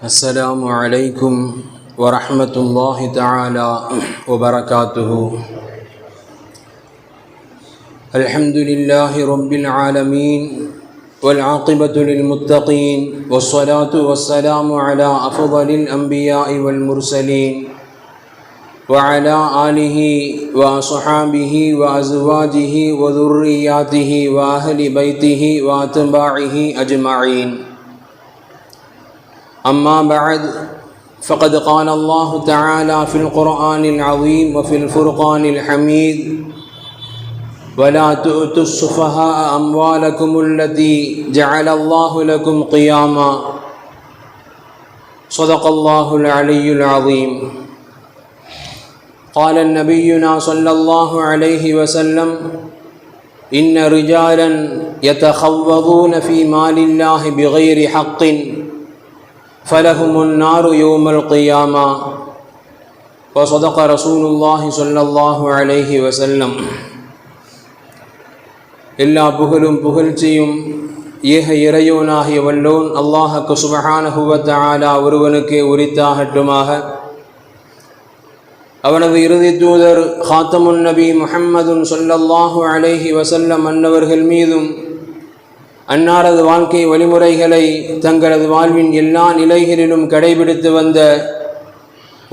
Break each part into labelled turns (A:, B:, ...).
A: السلام عليكم ورحمة الله تعالى وبركاته. الحمد لله رب العالمين والعاقبة للمتقين والصلاة والسلام على أفضل الأنبياء والمرسلين وعلى آله وصحابه وأزواجه وذرياته وأهل بيته وأتباعه أجمعين. أما بعد فقد قال الله تعالى في القرآن العظيم وفي الفرقان الحميد ولا تؤتوا السفهاء أموالكم التي جعل الله لكم قياما صدق الله العلي العظيم. قال نبينا صلى الله عليه وسلم إن رجالا يتخوضون في مال الله بغير حق فلهم النار يوم القيامة وصدق رسول الله صلى الله عليه وسلم எல்லா புகழும் புகழ்ச்சியும் ஏக இறையோனாகிய வல்லோன் அல்லாஹக்கு சுபஹானஹுவத்தாலா ஒருவனுக்கே உரித்தாகட்டுமாக அவனது இறுதி தூதர் ஹாத்தமுன் நபி முஹம்மதுன் சொல்லல்லாஹு அலைஹி வசல்லம் அன்னவர்கள் மீதும் அன்னாரது வாழ்க்கை வழிமுறைகளை தங்களது வாழ்வின் எல்லா நிலைகளிலும் கடைபிடித்து வந்த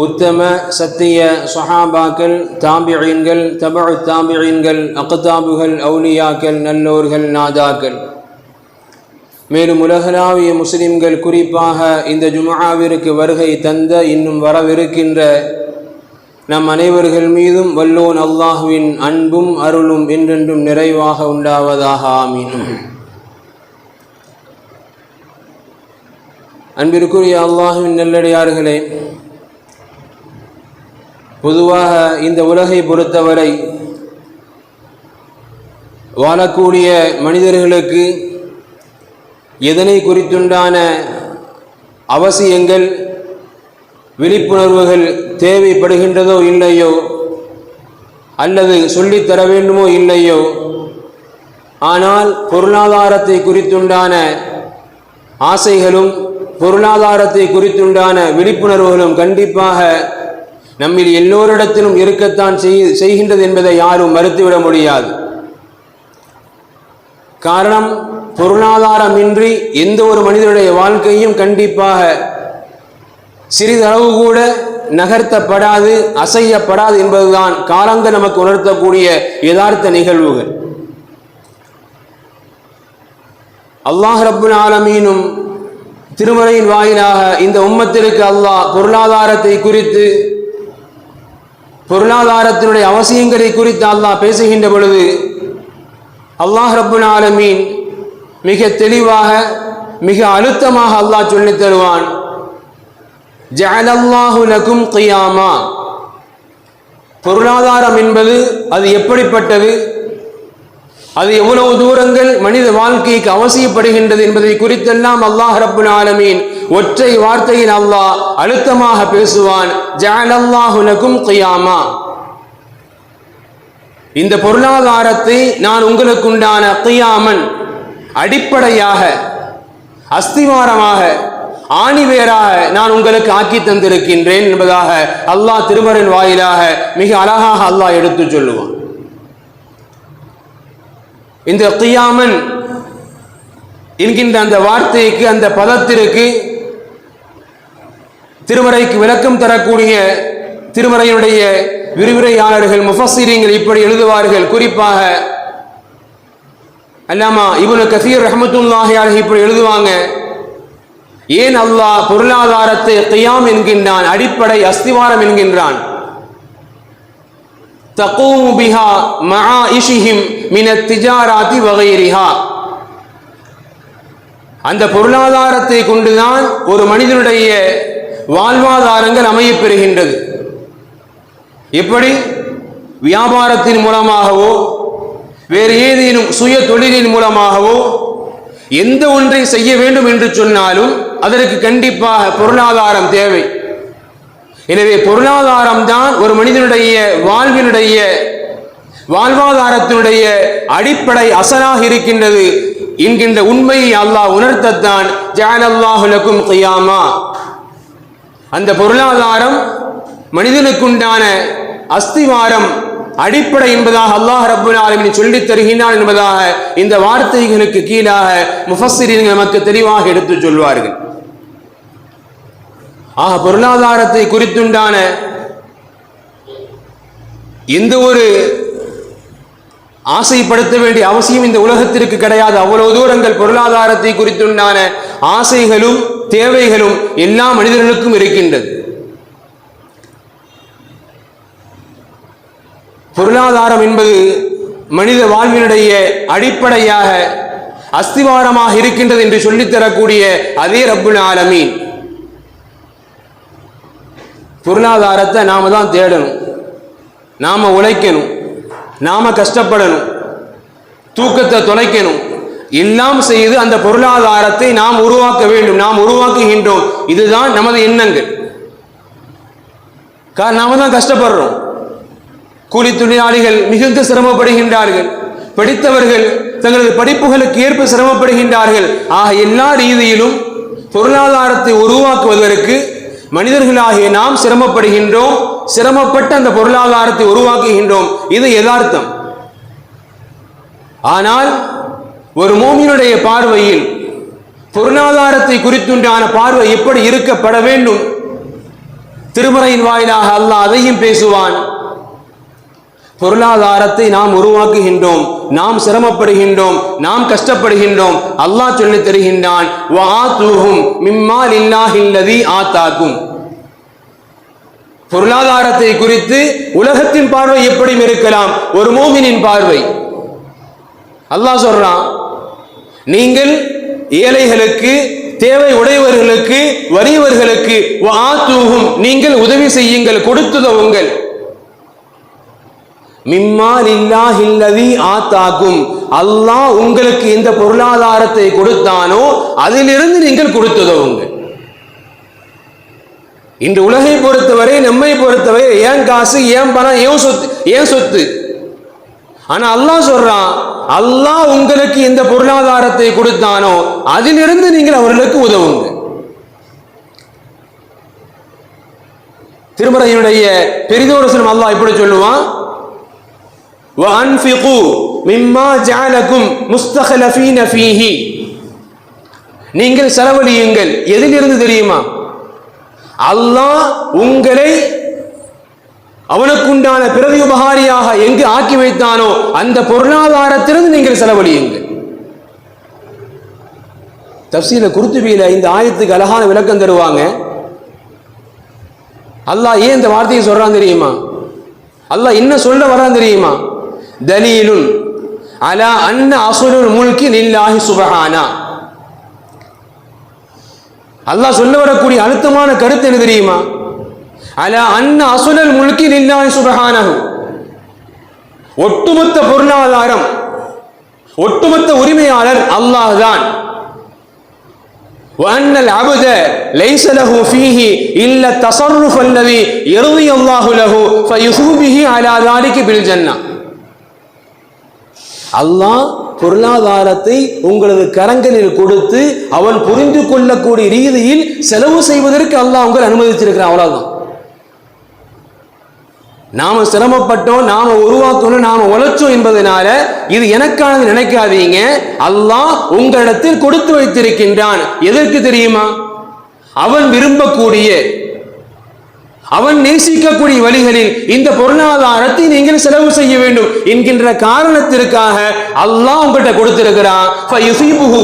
A: உத்தம சத்திய சொஹாபாக்கள் தாம்பியன்கள் தபு தாம்பியன்கள் அக்தாபுகள் அவுலியாக்கள் நல்லோர்கள் நாதாக்கள். மேலும் உலகளாவிய முஸ்லிம்கள் குறிப்பாக இந்த ஜுமாவிற்கு வருகை தந்த இன்னும் வரவிருக்கின்ற நம் அனைவர்கள் மீதும் வல்லோன் அல்லாஹுவின் அன்பும் அருளும் என்றென்றும் நிறைவாக உண்டாவதாக. ஆமீன். அன்பிற்குரிய அல்லாஹுவின் நல்லடியார்களே பொதுவாக இந்த உலகை பொறுத்தவரை வாழக்கூடிய மனிதர்களுக்கு எதனை குறித்துண்டான அவசியங்கள் விழிப்புணர்வுகள் தேவைப்படுகின்றதோ இல்லையோ அல்லது சொல்லித்தர வேண்டுமோ இல்லையோ ஆனால் பொருளாதாரத்தை குறித்துண்டான ஆசைகளும் பொருளாதாரத்தை குறித்துண்டான விழிப்புணர்வுகளும் கண்டிப்பாக நம்மில் எல்லோரிடத்திலும் இருக்கத்தான் செய்கின்றது என்பதை யாரும் மறுத்துவிட முடியாது. காரணம் பொருளாதாரமின்றி எந்த ஒரு மனிதனுடைய வாழ்க்கையும் கண்டிப்பாக சிறிதளவு கூட நகர்த்தப்படாது அசையப்படாது என்பதுதான் காலங்கள் நமக்கு உணர்த்தக்கூடிய யதார்த்த நிகழ்வுகள். அல்லாஹ் ரப்புல் ஆலமீனும் திருமறையின் வாயிலாக இந்த உம்மத்திற்கு அல்லாஹ் பொருளாதாரத்தை குறித்து பொருளாதாரத்தினுடைய அவசியங்களை குறித்து அல்லாஹ் பேசுகின்ற பொழுது அல்லாஹ் ரப்புல் ஆலமீன் மிக தெளிவாக மிக அழுத்தமாக அல்லாஹ் சொல்லித் தருவான். ஜஅலல்லாஹு லகும் கியாமா பொருளாதாரம் என்பது அது எப்படிப்பட்டது? அது எவ்வளவு தூரங்கள் மனித வாழ்க்கைக்கு அவசியப்படுகின்றது என்பதை குறித்தெல்லாம் அல்லாஹ் ரப்புல் ஆலமீன் ஒற்றை வார்த்தையில் அல்லாஹ் அழுத்தமாக பேசுவான். ஜஅலல்லாஹு லகும் கியாமா இந்த பொருளாதாரத்தை நான் உங்களுக்குண்டான கியாமன் அடிப்படையாக அஸ்திவாரமாக ஆணிவேராக நான் உங்களுக்கு ஆக்கி தந்திருக்கின்றேன் என்பதாக அல்லாஹ் திருமரின் வாயிலாக மிக அழகாக அல்லாஹ் எடுத்து சொல்லுவான். இந்த கியாமன் என்கின்ற அந்த வார்த்தைக்கு அந்த பதத்திற்கு திருமறைக்கு விளக்கம் தரக்கூடிய திருமறையுடைய விரிவுரையாளர்கள் முஃபசிரியங்கள் இப்படி எழுதுவார்கள். குறிப்பாக அல்லாமா இவனு கசீர் ரஹமத்துல்லாஹியாக இப்படி எழுதுவாங்க. ஏன் அல்லாஹ் பொருளாதாரத்தை கியாம் என்கின்றான்? அடிப்படை அஸ்திவாரம் என்கின்றான். தகூமு பிஹா இஷிஹிம் மின திஜாராத்தி வகைரிஹா. அந்த பொருளாதாரத்தை கொண்டுதான் ஒரு மனிதனுடைய வாழ்வாதாரங்கள் அமையப்பெறுகின்றது. எப்படி? வியாபாரத்தின் மூலமாகவோ வேறு ஏதேனும் சுய தொழிலின் மூலமாகவோ எந்த ஒன்றை செய்ய வேண்டும் என்று சொன்னாலும் அதற்கு கண்டிப்பாக பொருளாதாரம் தேவை. எனவே பொருளாதாரம் தான் ஒரு மனிதனுடைய வாழ்வினுடைய வாழ்வாதாரத்தினுடைய அடிப்படை அசலாக இருக்கின்றது என்கின்ற உண்மையை அல்லாஹ் உணர்த்தத்தான் ஜானல்லாஹு லக்கும் அந்த பொருளாதாரம் மனிதனுக்குண்டான அஸ்திவாரம் அடிப்படை என்பதாக அல்லாஹ் ரபுல் ஆலமின் சொல்லித் தருகின்றான் என்பதாக இந்த வார்த்தைகளுக்கு கீழாக முஃபஸ்ஸிரீன்கள் நமக்கு தெளிவாக எடுத்துச் சொல்வார்கள். ஆக பொருளாதாரத்தை குறித்துண்டான எந்த ஒரு ஆசைப்படுத்த வேண்டிய அவசியம் இந்த உலகத்திற்கு கிடையாது. அவ்வளவு தூரங்கள் பொருளாதாரத்தை குறித்துண்டான ஆசைகளும் தேவைகளும் எல்லா மனிதர்களுக்கும் இருக்கின்றது. பொருளாதாரம் என்பது மனித வாழ்வினுடைய அடிப்படையாக அஸ்திவாரமாக இருக்கின்றது என்று சொல்லித்தரக்கூடிய அதே ரப்புல் ஆலமீன். பொருளாதாரத்தை நாம் தான் தேடணும். நாம் உழைக்கணும். நாம் கஷ்டப்படணும். தூக்கத்தை தொலைக்கணும் எல்லாம் செய்து அந்த பொருளாதாரத்தை நாம் உருவாக்க வேண்டும். நாம் உருவாக்குகின்றோம். இதுதான் நமது எண்ணங்கள். கா நாம தான் கஷ்டப்படுறோம். கூலி தொழிலாளிகள் மிகுந்த சிரமப்படுகின்றார்கள். படித்தவர்கள் தங்களது படிப்புகளுக்கு ஏற்ப சிரமப்படுகின்றார்கள். ஆக எல்லா ரீதியிலும் பொருளாதாரத்தை உருவாக்குவதற்கு மனிதர்களாகிய நாம் சிரமப்படுகின்றோம் சிரமப்பட்டு அந்த பொருளாதாரத்தை உருவாக்குகின்றோம். இது யதார்த்தம். ஆனால் ஒரு மோமியனுடைய பார்வையில் பொருளாதாரத்தை குறித்துண்டான பார்வை எப்படி இருக்கப்பட வேண்டும்? திருமறையின் வாயிலாக அல்லாஹ் அதையும் பேசுவான். பொருளாதாரத்தை நாம் உருவாக்குகின்றோம். நாம் சிரமப்படுகின்றோம். நாம் கஷ்டப்படுகின்றோம். அல்லாஹ் சொல்லித் தருகின்றான் ஆத்தாக்கும். பொருளாதாரத்தை குறித்து உலகத்தின் பார்வை எப்படி இருக்கலாம். ஒரு மோகினின் பார்வை. அல்லாஹ் சொல்றான் நீங்கள் ஏழைகளுக்கு தேவை உடையவர்களுக்கு வறியவர்களுக்கு நீங்கள் உதவி செய்யுங்கள் கொடுத்துதவுங்கள் மிம்மால் இல்லாஹில்லதி ஆத்தாக்கும் அல்லாஹ் உங்களுக்கு எந்த பொருளாதாரத்தை கொடுத்தானோ அதிலிருந்து நீங்கள் கொடுத்துதவுங்க இன்று உலகை பொறுத்தவரை நம்மை பொறுத்தவரை ஏன் காசு ஏன் பணம் ஏன் சொத்து ஏன் சொத்து? ஆனா அல்லாஹ் சொல்றான் அல்லாஹ் உங்களுக்கு எந்த பொருளாதாரத்தை கொடுத்தானோ அதிலிருந்து நீங்கள் அவர்களுக்கு உதவுங்க. திருமறையினுடைய பெரிதோர் சொல்லும் அல்லாஹ் இப்படி சொல்லுவான் وأنفقوا مما جعلكم مستخلفين فيه நீங்கள் செலவழியுங்கள் எதிலிருந்து தெரியுமா அல்லாஹ் உங்களை அவனுக்குண்டான பிறவி உபகாரியாக எங்கு ஆக்கி வைத்தானோ அந்த பொருளாதாரத்திலிருந்து நீங்கள் செலவழியுங்கள் தப்சீல குருத்துபியில இந்த ஆயத்துக்கு அழகான விளக்கம் தருவாங்க அல்லாஹ் ஏன் இந்த வார்த்தையை சொல்றான் தெரியுமா அல்லாஹ் என்ன சொல்ல வரான் தெரியுமா தலீலுன் அலா அன்ன அசுலுல் முல்கி லில்லாஹி சுபஹானா அல்லாஹ் சொல்ல வரக்கூடிய அழுத்தமான கருத்து என்ன தெரியுமா அலா அன்ன அசுலல் முல்கி லில்லாஹி சுபஹானஹு ஒட்டுமொத்த பொருளாதாரம் ஒட்டுமொத்த உரிமையாளர் அல்லாஹ் தான் وأن العبد ليس له فيه إلا التصرف الذي يرضي الله له فيثوب به على ذلك بالجنة அல்லாஹ் பொருளாதாரத்தை உங்களது கரங்களில் கொடுத்து அவன் புரிந்து கொள்ளக்கூடிய ரீதியில் செலவு செய்வதற்கு அல்லாஹ் உங்களை அனுமதிச்சிருக்கிறான். அவ்வளவுதான். நாம சிரமப்பட்டோம் நாம உருவாக்கணும் நாம உழைச்சோம் என்பதனால இது எனக்கானது நினைக்காதீங்க. அல்லாஹ் உங்களிடத்தில் கொடுத்து வைத்திருக்கின்றான். எதற்கு தெரியுமா? அவன் விரும்பக்கூடிய அவன் நேசிக்கக்கூடிய வழிகளில் இந்த பொருளாதாரத்தை நீங்கள் செலவு செய்ய வேண்டும் என்கின்ற காரணத்திற்காக அல்லாஹ் உங்கள்கிட்ட கொடுத்திருக்கிறான். ஃபயுஸீபுஹு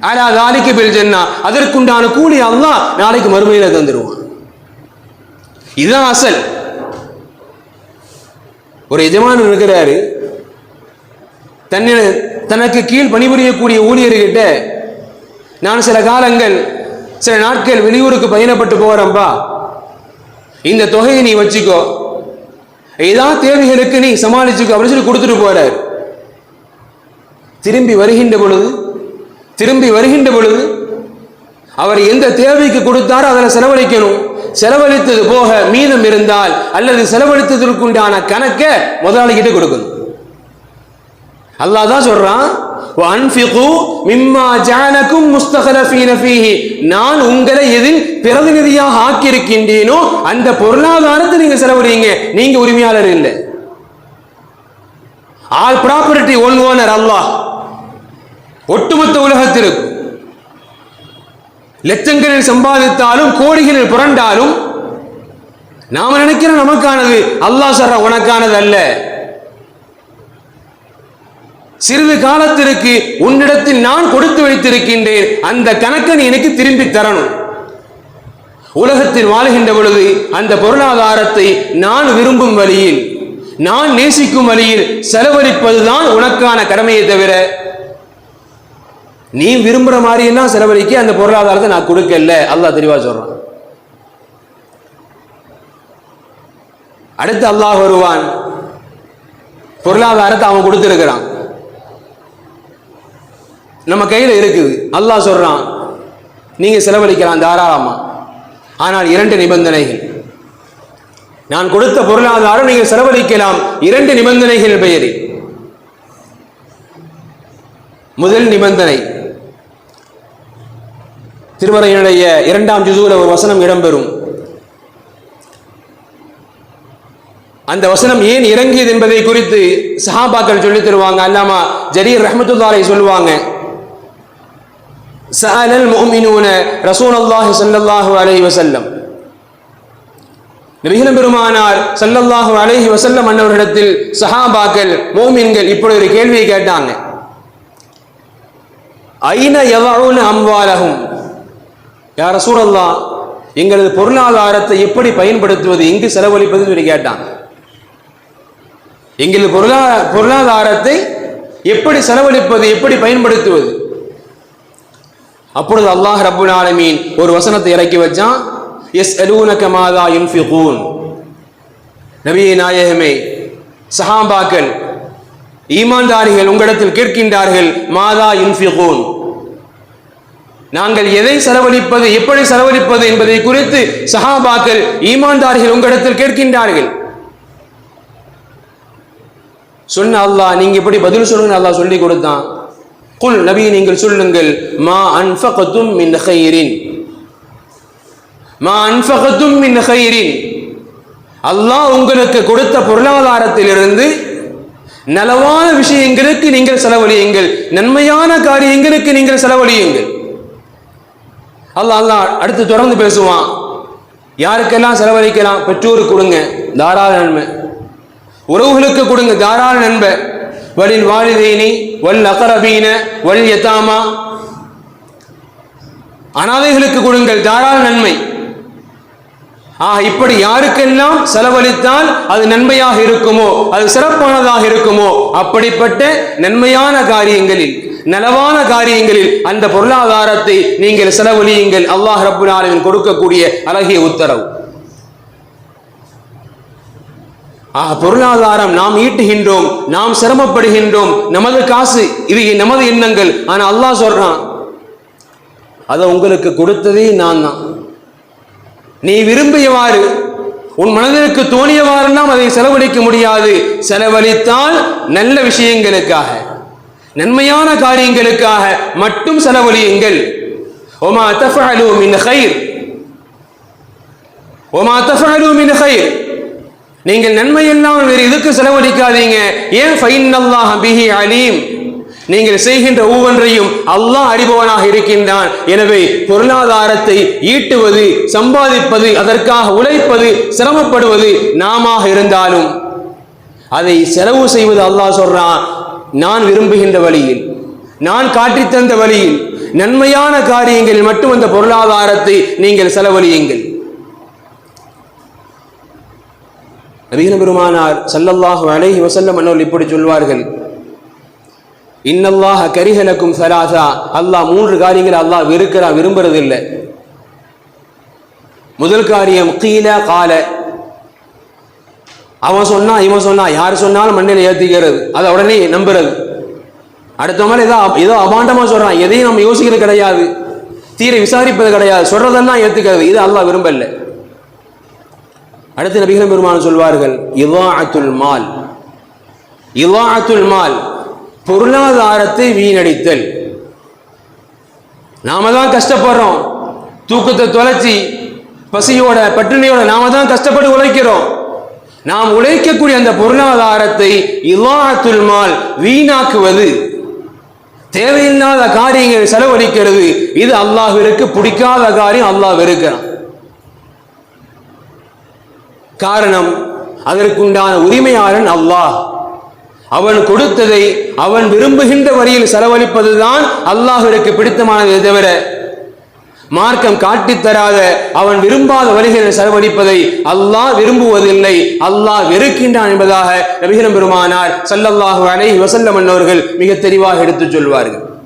A: அலா பில் அதற்குண்டான கூலி அல்லாஹ் நாளைக்கு மறுமையில தந்துடுவான் இதுதான் அசல். ஒரு எஜமானன் இருக்கிறாரு. தன்னை தனக்கு கீழ் பணிபுரியக்கூடிய ஊழியர்கிட்ட நான் சில காலங்கள் சில நாட்கள் வெளியூருக்கு பயணப்பட்டு போகிறேன்பா இந்த தொகையை நீ வச்சுக்கோ. ஏதாவது தேவைகளுக்கு நீ சமாளிச்சுக்கோ அப்படின்னு சொல்லி கொடுத்துட்டு போறார். திரும்பி வருகின்ற பொழுது திரும்பி வருகின்ற பொழுது அவர் எந்த தேவைக்கு கொடுத்தாரோ அதில் செலவழிக்கணும். செலவழித்தது போக மீதம் இருந்தால் அல்லது செலவழித்ததற்குண்டான கணக்கை முதலாளிகிட்ட கொடுக்கணும். அல்லாதான் சொல்றான் நான் உங்களை எதில் பிரதிநிதியாக ஆக்கியிருக்கின்றேனோ அந்த பொருளாதாரத்தை நீங்க செலவிடுங்க நீங்க உரிமையாளர் இல்லை. All property one owner Allah ஒட்டுமொத்த உலகத்திற்கு லட்சங்களில் சம்பாதித்தாலும் கோடிகளில் புரண்டாலும். நாம நினைக்கிற நமக்கானது அல்லாஹ் சொல்ற உனக்கானது அல்ல. சிறிது காலத்திற்கு உன்னிடத்தில் நான் கொடுத்து வைத்திருக்கின்றேன். அந்த கணக்கை நீ எனக்கு திரும்பி தரணும். உலகத்தில் வாழ்கின்ற பொழுது அந்த பொருளாதாரத்தை நான் விரும்பும் வழியில் நான் நேசிக்கும் வழியில் செலவழிப்பதுதான் உனக்கான கடமையை தவிர நீ விரும்புகிற மாதிரியெல்லாம் செலவழிக்க அந்த பொருளாதாரத்தை நான் கொடுக்கல. அல்லாஹ் தெளிவாக சொல்றான். அடுத்து அல்லாஹ் வருவான். பொருளாதாரத்தை அவன் கொடுத்துருக்கிறான். நம்ம கையில் இருக்குது. அல்லாஹ் சொல்கிறான் நீங்கள் செலவழிக்கலாம் தாராளமாக ஆனால் இரண்டு நிபந்தனைகள். நான் கொடுத்த பொருளாதாரம் நீங்கள் செலவழிக்கலாம். இரண்டு நிபந்தனைகள் பெயரில். முதல் நிபந்தனை திருமறையினுடைய இரண்டாம் ஜுதுவில் ஒரு வசனம் இடம்பெறும். அந்த வசனம் ஏன் இறங்கியது என்பதை குறித்து சஹாபாக்கள் சொல்லித் தருவாங்க. அல்லாமா ஜரீர் ரஹமத்துல்லாரை சொல்லுவாங்க. سأل المؤمنون رسول الله صلى الله عليه وسلم. நபிகளும் பெருமானார் சல்லல்லாஹு அலைஹி வசல்லம் அன்னவர்களிடத்தில் சஹாபாக்கள் மோமின்கள் இப்படி ஒரு கேள்வியை கேட்டாங்க ஐன யதஊன அம்வாலஹும் யார் சூழல்லா எங்களது பொருளாதாரத்தை எப்படி பயன்படுத்துவது? எங்கு செலவழிப்பதுன்னு சொல்லி கேட்டாங்க எங்களது பொருளா பொருளாதாரத்தை எப்படி செலவழிப்பது? எப்படி பயன்படுத்துவது? அப்பொழுது அல்லாஹ் ரபுல் ஆலமீன் ஒரு வசனத்தை இறக்கி வச்சான். எஸ் அலூனக மாதா யுன்ஃபிகூன். நபியே நாயகமே சஹாபாக்கள் ஈமான்தாரிகள் உங்களிடத்தில் கேட்கின்றார்கள் மாதா யுன்ஃபிகூன். நாங்கள் எதை செலவழிப்பது எப்படி செலவழிப்பது என்பதை குறித்து சஹாபாக்கள் ஈமான்தார்கள் உங்களிடத்தில் கேட்கின்றார்கள். சொன்ன அல்லாஹ் நீங்க இப்படி பதில் சொல்லுங்க அல்லாஹ் சொல்லி கொடுத்தான். குல் நபி நீங்கள் சொல்லுங்கள் மா அன்ஃபகத்தும் மின் ஹைரின் மா அன்ஃபகத்தும் மின் ஹைரின் அல்லாஹ் உங்களுக்கு கொடுத்த பொருளாதாரத்திலிருந்து நலவான விஷயங்களுக்கு நீங்கள் செலவழியுங்கள் நன்மையான காரியங்களுக்கு நீங்கள் செலவழியுங்கள். அல்லாஹ் அல்லாஹ் அடுத்து தொடர்ந்து பேசுவான் யாருக்கெல்லாம் செலவழிக்கலாம்? பெற்றோருக்கு கொடுங்க தாராள நன்மை. உறவுகளுக்கு கொடுங்க தாராள நன்மை வலில் வாலிதீனி வல் அகரபீன வல் யதாமா. அனாதைகளுக்கு கொடுங்கள் தாராள நன்மை. ஆக இப்படி யாருக்கெல்லாம் செலவழித்தால் அது நன்மையாக இருக்குமோ அது சிறப்பானதாக இருக்குமோ அப்படிப்பட்ட நன்மையான காரியங்களில் நலவான காரியங்களில் அந்த பொருளாதாரத்தை நீங்கள் செலவழியுங்கள். அல்லாஹ் ரப்புல் கொடுக்கக்கூடிய அழகிய உத்தரவு ஆக பொருளாதாரம் நாம் ஈட்டுகின்றோம் நாம் சிரமப்படுகின்றோம். நமது காசு இது நமது எண்ணங்கள். ஆனா அல்லாஹ் சொல்றான் அதை உங்களுக்கு கொடுத்ததே நான் தான். நீ விரும்பியவாறு உன் மனதிற்கு தோணியவாறெல்லாம் அதை செலவழிக்க முடியாது. செலவழித்தால் நல்ல விஷயங்களுக்காக நன்மையான காரியங்களுக்காக மட்டும் செலவழியுங்கள். ஒமா தஃபஅலு மின் ஹைர் ஒமா தஃபஅலு மின் ஹைர் நீங்கள் நன்மை வேறு எதுக்கு செலவழிக்காதீங்க. ஏன்? ஃபைன் அல்லாஹ் பிஹி அலீம் நீங்கள் செய்கின்ற ஒவ்வொன்றையும் அல்லாஹ் அறிபவனாக இருக்கின்றான். எனவே பொருளாதாரத்தை ஈட்டுவது சம்பாதிப்பது அதற்காக உழைப்பது சிரமப்படுவது நாம இருந்தாலும் அதை செலவு செய்வது அல்லாஹ் சொல்றான் நான் விரும்புகின்ற வழியில் நான் காட்டித்தந்த வழியில் நன்மையான காரியங்களில் மட்டும் அந்த பொருளாதாரத்தை நீங்கள் செலவழியுங்கள். நபீன பெருமானார் சல்லல்லாஹு அலைஹி வசல்லம் அன்னோல் இப்படி சொல்வார்கள். இன்னல்லாஹ கரிகலக்கும் சலாசா. அல்லாஹ் மூன்று காரியங்களை அல்லாஹ் வெறுக்கிறா விரும்புறது இல்லை முதல் காரியம் கீழ கால அவன் சொன்னா இவன் சொன்னா யார் சொன்னாலும் மண்ணில் ஏற்றிக்கிறது அதை உடனே நம்புறது. அடுத்த மாதிரி ஏதோ ஏதோ அபாண்டமா சொல்றான். எதையும் நம்ம யோசிக்கிறது கிடையாது. தீர விசாரிப்பது கிடையாது. சொல்றதெல்லாம் ஏற்றுக்கிறது இது அல்லாஹ் விரும்பலை. அடுத்து நபிகள் பெருமான் சொல்வார்கள் இவாஅத்துல் மால். இவாஅத்துல் மால் பொருளாதாரத்தை வீணடித்தல். நாம தான் கஷ்டப்படுறோம். தூக்கத்தை தொலைச்சி பசியோட பட்டினியோட நாம தான் கஷ்டப்பட்டு உழைக்கிறோம். நாம் உழைக்கக்கூடிய அந்த பொருளாதாரத்தை இவாஅத்துல் மால் வீணாக்குவது. தேவையில்லாத காரியங்கள் செலவழிக்கிறது. இது அல்லாஹிற்கு பிடிக்காத காரியம் அல்லாஹ் வெறுக்கிறான். காரணம் அதற்குண்டான உரிமையாளன் அல்லாஹ். அவன் கொடுத்ததை அவன் விரும்புகின்ற வரியில் செலவழிப்பதுதான் அல்லாஹிற்கு பிடித்தமானதை தவிர மார்க்கம் காட்டித் தராத அவன் விரும்பாத வழிகளில் செலவழிப்பதை அல்லாஹ் விரும்புவதில்லை. அல்லாஹ் வெறுக்கின்றான் என்பதாக நபிகரம் பெருமானார் சல்லல்லாஹு அலை வசல்ல அவர்கள் மிக தெளிவாக எடுத்துச் சொல்வார்கள்.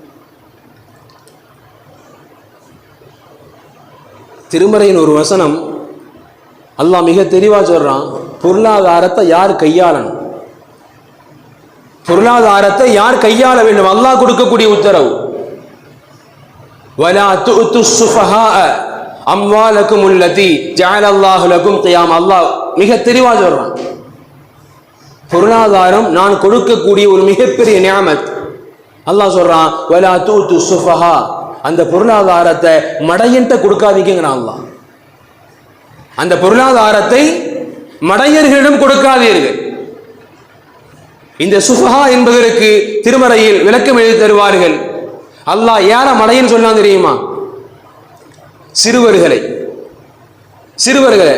A: திருமறையின் ஒரு வசனம் அல்லாஹ் மிக தெளிவா சொல்றான் பொருளாதாரத்தை யார் கையாளணும்? பொருளாதாரத்தை யார் கையாள வேண்டும்? அல்லாஹ் கொடுக்கக்கூடிய உத்தரவு. அம்வாலக்கும் உள்ளதி ஜஅல அல்லாஹு கியாம் அல்லாஹ் மிக தெளிவா சொல்றான். பொருளாதாரம் நான் கொடுக்கக்கூடிய ஒரு மிகப்பெரிய நியாமத். அல்லாஹ் சொல்றான் வலா துஅத்து சுஃபஹா. அந்த பொருளாதாரத்தை மடையன்ட்ட கொடுக்காதீங்கிறான் அல்லாஹ். அந்த பொருளாதாரத்தை மடையர்களிடம் கொடுக்காதீர்கள். இந்த சுஃபஹா என்பதற்கு திருமறையில் விளக்கம் எழுதி தருவார்கள். அல்லாஹ் யார மடையன்னு சொல்லலாம் தெரியுமா? சிறுவர்களை. சிறுவர்களை.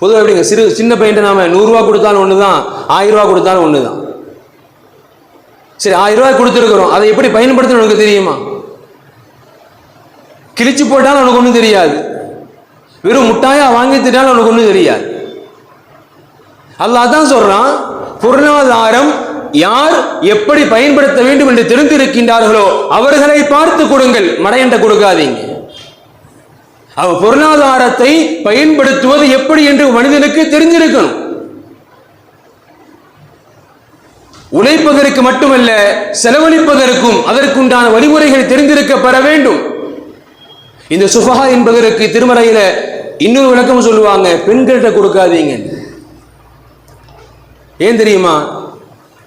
A: பொதுவாக எப்படிங்க? சிறு சின்ன பையன் நாம நூறுரூவா கொடுத்தாலும் ஒன்று தான் ஆயிரம் ரூபா கொடுத்தாலும் ஒன்று தான் சரி ஆயிரம் ரூபாய் கொடுத்துருக்குறோம். அதை எப்படி பயன்படுத்தணும் உனக்கு தெரியுமா? கிழிச்சு போட்டாலும் உனக்கு ஒன்றும் தெரியாது. வெறும் முட்டாயா வாங்கி திட்டாலும் உனக்கு ஒன்றும் தெரியாது. அல்லாஹ் தான் சொல்றான் பொருளாதாரம் யார் எப்படி பயன்படுத்த வேண்டும் என்று தெரிந்திருக்கின்றார்களோ அவர்களை பார்த்து கொடுங்கள் மடையண்ட கொடுக்காதீங்க. அவ பொருளாதாரத்தை பயன்படுத்துவது எப்படி என்று மனிதனுக்கு தெரிஞ்சிருக்கணும் உழைப்பதற்கு மட்டுமல்ல செலவழிப்பதற்கும் அதற்குண்டான வழிமுறைகள் தெரிந்திருக்க பெற வேண்டும். இந்த சுபஹா என்பதற்கு திருமறையில இன்னொரு விளக்கம் சொல்லுவாங்க பெண்கள்கிட்ட கொடுக்காதீங்க. ஏன் தெரியுமா?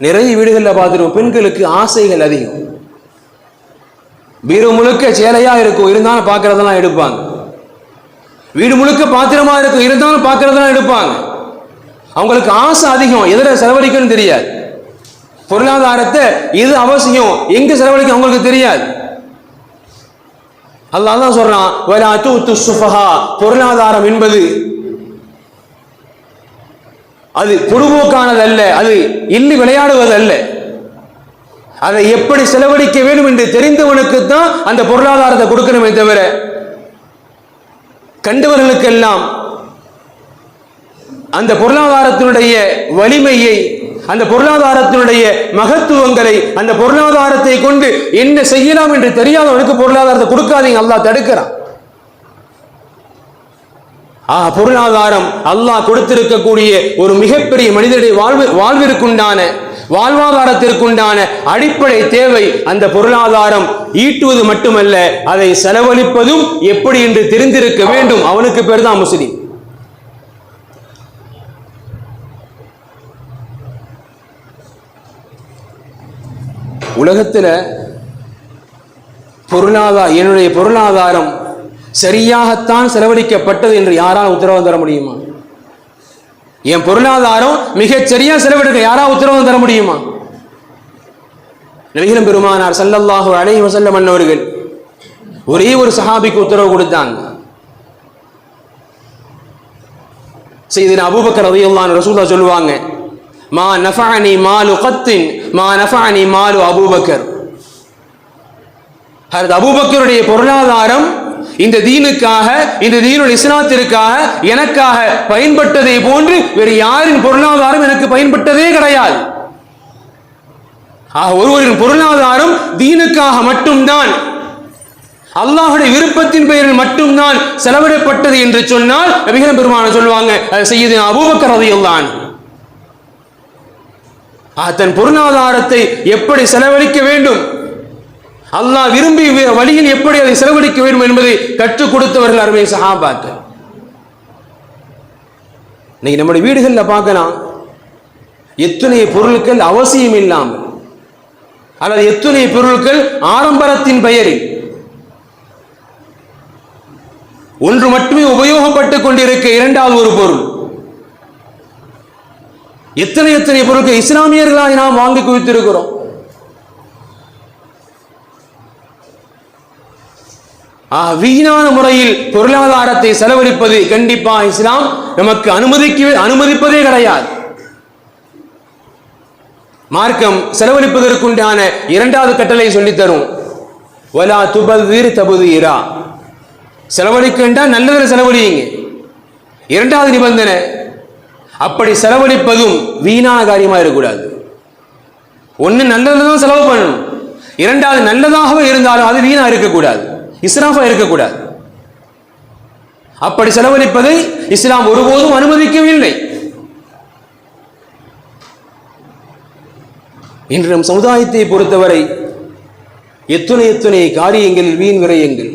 A: நிறைய வீடுகளில் பார்த்துருவோம் பெண்களுக்கு ஆசைகள் அதிகம். வீடு முழுக்க சேலையா இருக்கும் இருந்தாலும் பார்க்கறதெல்லாம் எடுப்பாங்க. வீடு முழுக்க பாத்திரமா இருக்கும் இருந்தாலும் பார்க்கறதெல்லாம் எடுப்பாங்க. அவங்களுக்கு ஆசை அதிகம் எதிர செலவழிக்கணும்னு தெரியாது. பொருளாதாரத்தை எது அவசியம் எங்க செலவழிக்க அவங்களுக்கு தெரியாது. அல்லாஹ் தான் சொல்றான் வலா தூத்து சுஃபஹா. பொருளாதாரம் என்பது அது பொதுபோக்கானது அல்ல அது இல்லி விளையாடுவது அல்ல அதை எப்படி செலவழிக்க வேண்டும் என்று தெரிந்தவனுக்கு தான் அந்த பொருளாதாரத்தை கொடுக்கணுமே தவிர கண்டவர்களுக்கெல்லாம் அந்த பொருளாதாரத்தினுடைய வலிமையை அந்த பொருளாதாரத்தினுடைய மகத்துவங்களை அந்த பொருளாதாரத்தை கொண்டு என்ன செய்யலாம் என்று தெரியாதவனுக்கு பொருளாதாரத்தை கொடுக்காதீங்க அல்லாஹ் தடுக்கிறான். ஆ பொருளாதாரம் அல்லாஹ் கொடுத்திருக்கக்கூடிய ஒரு மிகப்பெரிய மனிதனுடைய வாழ்வு வாழ்விற்குண்டான வாழ்வாதாரத்திற்குண்டான அடிப்படை தேவை அந்த பொருளாதாரம். ஈட்டுவது மட்டுமல்ல அதை செலவழிப்பதும் எப்படி என்று தெரிந்திருக்க வேண்டும். அவனுக்கு பேர் தான் முஸ்லீம். உலகத்தில் பொருளாதார என்னுடைய பொருளாதாரம் சரியாகத்தான் செலவழிக்கப்பட்டது என்று யாரால் உத்தரவாதம் தர முடியுமா? என் பொருளாதாரம் மிகச்சரியா செலவெடுக்க யாரா உத்தரவாதம் தர முடியுமா? நபிகளும் பெருமானார் சல்லல்லாஹு அலைஹி வஸல்லம் அன்னவர்கள் ஒரே ஒரு சஹாபிக்கு உத்தரவு கொடுத்தாங்க. செய்தின அபூபக்கர் அதையெல்லாம் ரசூலா சொல்லுவாங்க மா நஃபானி மாலு கத்தின் மா நஃபானி மாலு அபூபக்கர் ஹரத் அபூபக்கருடைய பொருளாதாரம் இந்த தீனுக்காக இந்த தீனுடைய இஸ்லாத்திற்காக எனக்காக பயன்பட்டதை போன்று வேறு யாரின் பொருளாதாரம் எனக்கு பயன்பட்டதே கிடையாது ஆக ஒருவரின் பொருளாதாரம் தீனுக்காக மட்டும்தான் அல்லாஹுடைய விருப்பத்தின் பெயரில் மட்டும்தான் செலவிடப்பட்டது என்று சொன்னால் நபிகள் பெருமான சொல்லுவாங்க செய்யுது அபூபக்கர் ரலியல்லாஹு தன் பொருளாதாரத்தை எப்படி செலவழிக்க வேண்டும்? அல்லாஹ் விரும்பி வழியில் எப்படி அதை செலவழிக்க வேண்டும் என்பதை கற்றுக் கொடுத்தவர்கள் அருமை சஹாபாக்கள். இன்னைக்கு நம்முடைய வீடுகளில் பார்க்கலாம். எத்தனை பொருட்கள் அவசியம் இல்லாமல் அல்லது எத்தனை பொருட்கள் ஆடம்பரத்தின் பெயரில் ஒன்று மட்டுமே உபயோகப்பட்டுக் கொண்டிருக்க இரண்டாவது ஒரு பொருள். எத்தனை எத்தனை பொருட்கள் இஸ்லாமியர்களாக நாம் வாங்கி குவித்திருக்கிறோம்? வீணான முறையில் பொருளாதாரத்தை செலவழிப்பது கண்டிப்பா இஸ்லாம் நமக்கு அனுமதிக்க அனுமதிப்பதே கிடையாது. மார்க்கம் செலவழிப்பதற்குண்டான இரண்டாவது கட்டளை சொல்லித் தரும் வலா துபதீர் தபுதீரா. செலவழிக்கின்றா நல்லதில் செலவழியுங்க. இரண்டாவது நிபந்தனை அப்படி செலவழிப்பதும் வீணான காரியமா இருக்கக்கூடாது. ஒன்று நல்லதான் தான் செலவு பண்ணணும். இரண்டாவது நல்லதாகவே இருந்தாலும் அது வீணா இருக்கக்கூடாது. இஸ்ராஃபாக இருக்கக்கூடாது. அப்படி செலவழிப்பதை இஸ்லாம் ஒருபோதும் அனுமதிக்கவில்லை. இன்று நம் சமுதாயத்தை பொறுத்தவரை எத்துணை எத்துணை காரியங்கள் வீண் விரயங்கள்.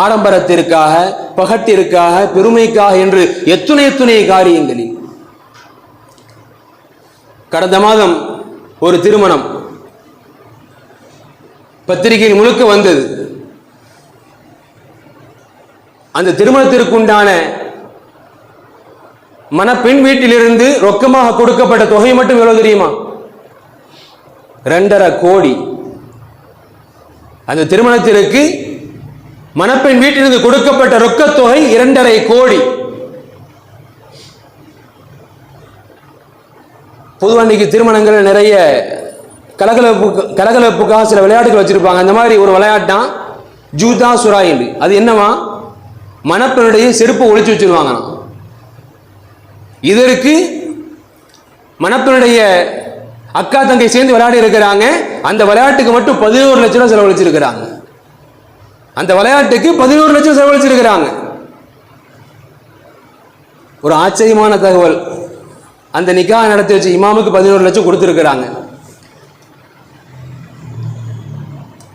A: ஆடம்பரத்திற்காக பகட்டிற்காக பெருமைக்காக என்று எத்துணை எத்துணை காரியங்களில். கடந்த மாதம் ஒரு திருமணம். பத்திரிகையில் முழுக்க வந்தது. அந்த திருமணத்திற்குண்டான மணப்பெண் வீட்டிலிருந்து ரொக்கமாக கொடுக்கப்பட்ட தொகை மட்டும் எவ்வளவு தெரியுமா? ரெண்டரை கோடி. அந்த திருமணத்திற்கு மணப்பெண் வீட்டிலிருந்து கொடுக்கப்பட்ட ரொக்கத்தொகை இரண்டரை கோடி. பொதுவாக இன்னைக்கு திருமணங்கள் நிறைய கலகலப்பு கலகலப்புக்காக சில விளையாட்டுகள் வச்சிருப்பாங்க. அந்த மாதிரி ஒரு விளையாட்டான் ஜூதா சுராயிண்டு அது என்னவா? மணப்பெண்ணுடைய செருப்பை ஒழிச்சு வச்சிருவாங்க இதற்கு மணப்பெண்ணுடைய அக்கா தங்கை சேர்ந்து விளையாடி இருக்கிறாங்க. அந்த விளையாட்டுக்கு மட்டும் பதினோரு லட்சம் ரூபாய் செலவழிச்சிருக்கிறாங்க. அந்த விளையாட்டுக்கு பதினோரு லட்சம் செலவழிச்சிருக்கிறாங்க. ஒரு ஆச்சரியமான தகவல். அந்த நிக்கா நடத்தி வச்சு இமாமுக்கு பதினோரு லட்சம் கொடுத்துருக்குறாங்க.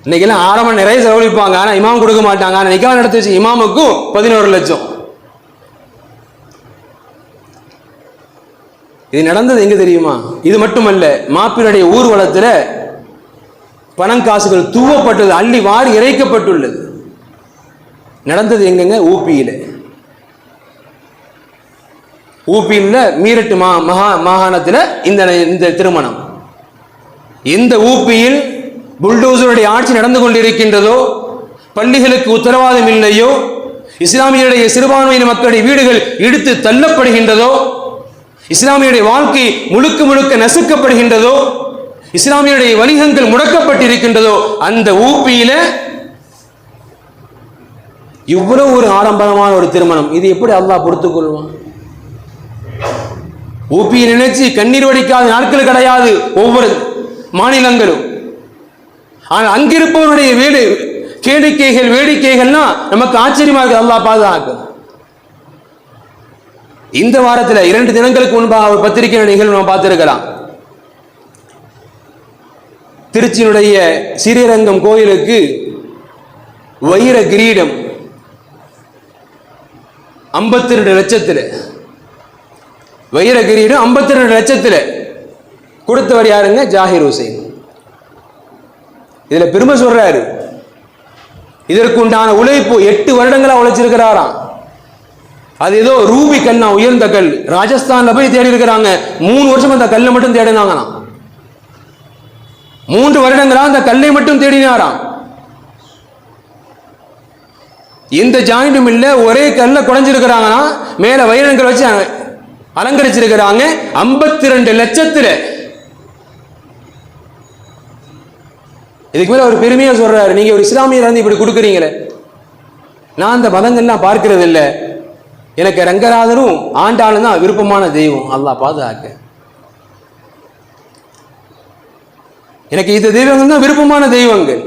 A: இன்னைக்கெல்லாம் ஆரம்பம் நிறைய செலவழிப்பாங்க ஆனால் இமாம் கொடுக்க மாட்டாங்க. ஆனால் நிக்கா நடத்தி வச்சு இமாமுக்கும் பதினோரு லட்சம். இது நடந்தது எங்கே தெரியுமா? இது மட்டுமல்ல மாப்பினுடைய ஊர்வலத்தில் பணம் காசுகள் தூவப்பட்டது அள்ளி வாரி இறைக்கப்பட்டுள்ளது. நடந்தது எங்கங்க? ஊபியில். ஊபியில் மீரட்டு மா மகா மாகாணத்தில் இந்த இந்த திருமணம். எந்த ஊபியில் புல்டோசருடைய ஆட்சி நடந்து கொண்டிருக்கின்றதோ பள்ளிகளுக்கு உத்தரவாதம் இல்லையோ இஸ்லாமியருடைய சிறுபான்மையின மக்களுடைய வீடுகள் இடித்து தள்ளப்படுகின்றதோ இஸ்லாமியருடைய வாழ்க்கை முழுக்க முழுக்க நசுக்கப்படுகின்றதோ இஸ்லாமியருடைய வணிகங்கள் முடக்கப்பட்டிருக்கின்றதோ அந்த ஊப்பியில இவ்வளவு ஒரு ஆடம்பரமான ஒரு திருமணம். இது எப்படி அல்லாஹ் பொறுத்துக்கொள்வான் கொள்வான்? ஊப்பியை நினைச்சு கண்ணீர் வடிக்காத நாட்கள் கிடையாது ஒவ்வொரு மாநிலங்களும். ஆனால் அங்கிருப்பவருடைய வேடு கேளிக்கைகள் வேடிக்கைகள்னா நமக்கு ஆச்சரியமா இருக்கு அல்லாஹ் பாதுகாக்கும் இந்த வாரத்தில் இரண்டு தினங்களுக்கு முன்பாக ஒரு பத்திரிகை நிகழ்வு நம்ம பார்த்திருக்கலாம். திருச்சியினுடைய ஸ்ரீரங்கம் கோயிலுக்கு வைர கிரீடம் ஐம்பத்தி ரெண்டு லட்சத்தில். வைர கிரீடம் ஐம்பத்தி ரெண்டு லட்சத்தில். கொடுத்தவர் யாருங்க? ஜாகிர் ஹுசைன். இதில் பெருமை சொல்கிறாரு இதற்குண்டான உழைப்பு எட்டு வருடங்களா உழைச்சிருக்கிறாராம். அது ஏதோ ரூபி கல்லா உயர்ந்த கல். ராஜஸ்தான்ல போய் தேடி இருக்கிறாங்க மூணு வருஷம் அந்த கல்லை மட்டும் தேடினாங்களாம். மூன்று வருடங்களா அந்த கல்லை மட்டும் தேடினாராம். எந்த ஜாயிண்டும் இல்லை ஒரே கல்ல குறைஞ்சிருக்கிறாங்கன்னா மேல வைரங்கள் வச்சு அலங்கரிச்சிருக்கிறாங்க. ஐம்பத்தி ரெண்டு லட்சத்துல. இதுக்கு மேல ஒரு பெருமையா சொல்றாரு. நீங்க ஒரு இஸ்லாமியர் வந்து இப்படி கொடுக்குறீங்களே. நான் அந்த மதங்கள்லாம் பார்க்கறது இல்லை எனக்கு ரங்கநாதனும் ஆண்டாளும் தான் விருப்பமான தெய்வம். அல்லா பாதுகாக்க. எனக்கு இந்த தெய்வங்கள் தான் விருப்பமான தெய்வங்கள்.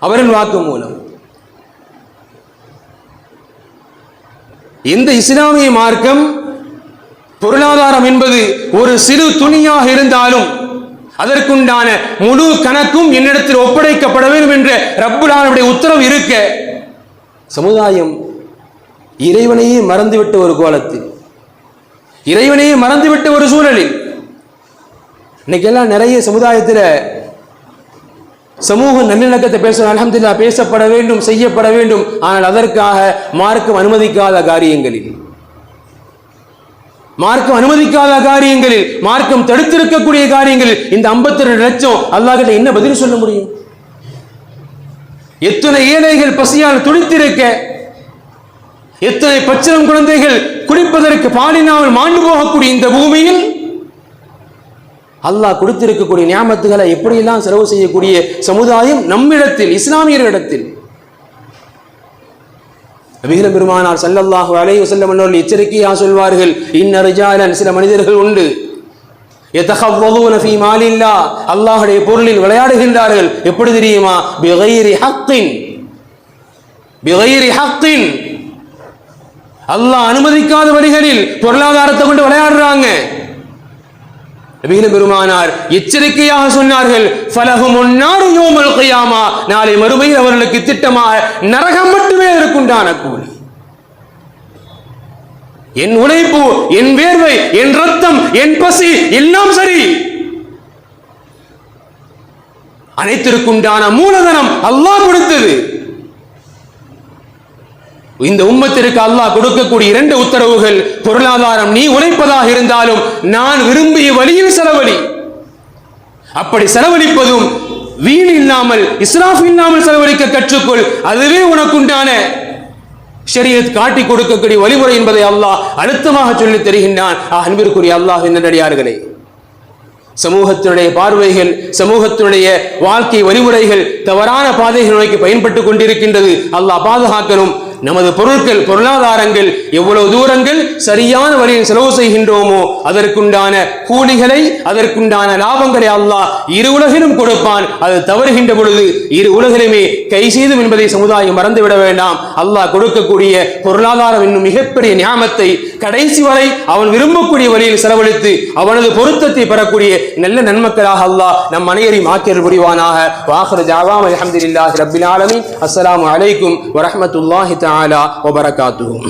A: அவரின் வாக்கு மூலம். இந்த இஸ்லாமிய மார்க்கம் பொருளாதாரம் என்பது ஒரு சிறு துணியாக இருந்தாலும் அதற்குண்டான முழு கணக்கும் என்னிடத்தில் ஒப்படைக்கப்பட வேண்டும் என்ற ரப்புலானுடைய உத்தரவு இருக்க சமுதாயம் இறைவனையே மறந்துவிட்ட ஒரு கோலத்தில் இறைவனையே மறந்துவிட்ட ஒரு சூழலில். இன்னைக்கெல்லாம் நிறைய சமுதாயத்தில் சமூக நல்லிணக்கத்தை பேச அலமதுல்லா பேசப்பட வேண்டும் செய்யப்பட வேண்டும். ஆனால் அதற்காக மார்க்கம் அனுமதிக்காத காரியங்களில். மார்க்கம் அனுமதிக்காத காரியங்களில் மார்க்கம் தடுத்திருக்கக்கூடிய காரியங்களில் இந்த 52 லட்சம் அல்லாஹிட்ட என்ன பதில் சொல்ல முடியும்? எத்தனை ஏழைகள் பசியால் துடித்திருக்க எத்தனை பச்சிலம் குழந்தைகள் குடிப்பதற்கு பாலினால் மாண்டு போகக்கூடிய இந்த பூமியில் அல்லாஹ் கொடுத்திருக்கக்கூடிய ஞாபகத்துகளை எப்படியெல்லாம் செலவு செய்யக்கூடிய சமுதாயம் நம்மிடத்தில் இஸ்லாமியர்களிடத்தில். நபிகள் பெருமானார் சல்லல்லாஹு அலைய செல்லம் அவர்கள் எச்சரிக்கையா சொல்வார்கள் இன்னரிஜாலன் சில மனிதர்கள் உண்டு. அல்லாஹுடைய பொருளில் விளையாடுகின்றார்கள். எப்படி தெரியுமா? பிகைரி ஹக்கின் பிகைரி ஹக்கின் அல்லாஹ் அனுமதிக்காத வழிகளில் பொருளாதாரத்தை கொண்டு விளையாடுறாங்க. நபிகள் பெருமானார் எச்சரிக்கையாக சொன்னார்கள் பலகும் முன்னாறு யோமல் கையாமா. நாளை மறுமையில் அவர்களுக்கு திட்டமாக நரகம் மட்டுமே இருக்குண்டான கூலி. என் உழைப்பு என் வேர்வை என் ரத்தம் என் பசி எல்லாம் சரி. அனைத்திற்குண்டான மூலதனம் அல்லாஹ் கொடுத்தது. இந்த உம்மத்திற்கு அல்லாஹ் கொடுக்கக்கூடிய இரண்டு உத்தரவுகள் பொருளாதாரம் நீ உழைப்பதாக இருந்தாலும் நான் விரும்பிய வழியில் செலவழி. அப்படி செலவழிப்பதும் வீண் இல்லாமல் இஸ்ராஃப் இல்லாமல் செலவழிக்க கற்றுக்கொள். அதுவே உனக்குண்டான ஷரியத் காட்டி கொடுக்கக்கூடிய வழிமுறை என்பதை அல்லாஹ் அழுத்தமாக சொல்லித் தருகின்றான். அன்பிற்குரிய அல்லாஹ் நல்லடியார்களே சமூகத்தினுடைய பார்வைகள் சமூகத்தினுடைய வாழ்க்கை வழிமுறைகள் தவறான பாதைகள் நோக்கி பயன்பட்டு கொண்டிருக்கின்றது. அல்லாஹ் பாதுகாக்கணும் நமது பொருட்கள் பொருளாதாரங்கள் எவ்வளவு தூரங்கள் சரியான வழியில் செலவு செய்கின்றோமோ அதற்குண்டான கூலிகளை அதற்குண்டான லாபங்களை அல்லாஹ் இரு உலகிலும் கொடுப்பான். அது தவறுகின்ற பொழுது இரு உலகிலுமே கை செய்தும் என்பதை சமுதாயம் மறந்துவிட வேண்டாம். அல்லாஹ் கொடுக்கக்கூடிய பொருளாதாரம் என்னும் மிகப்பெரிய ஞாபத்தை கடைசி வரை அவன் விரும்பக்கூடிய வழியில் செலவழித்து அவனது பொருத்தத்தை பெறக்கூடிய நல்ல நன்மக்களாக அல்லாஹ் நம் அனைவரையும் ஆக்கியர் புரிவானாக. வாஹர் ஜாவாம் அலமதுல்லாஹி ரபில் அலைக்கும் வரஹ்மத்துல்லாஹி താല ഒബറക്കാത്തുഹും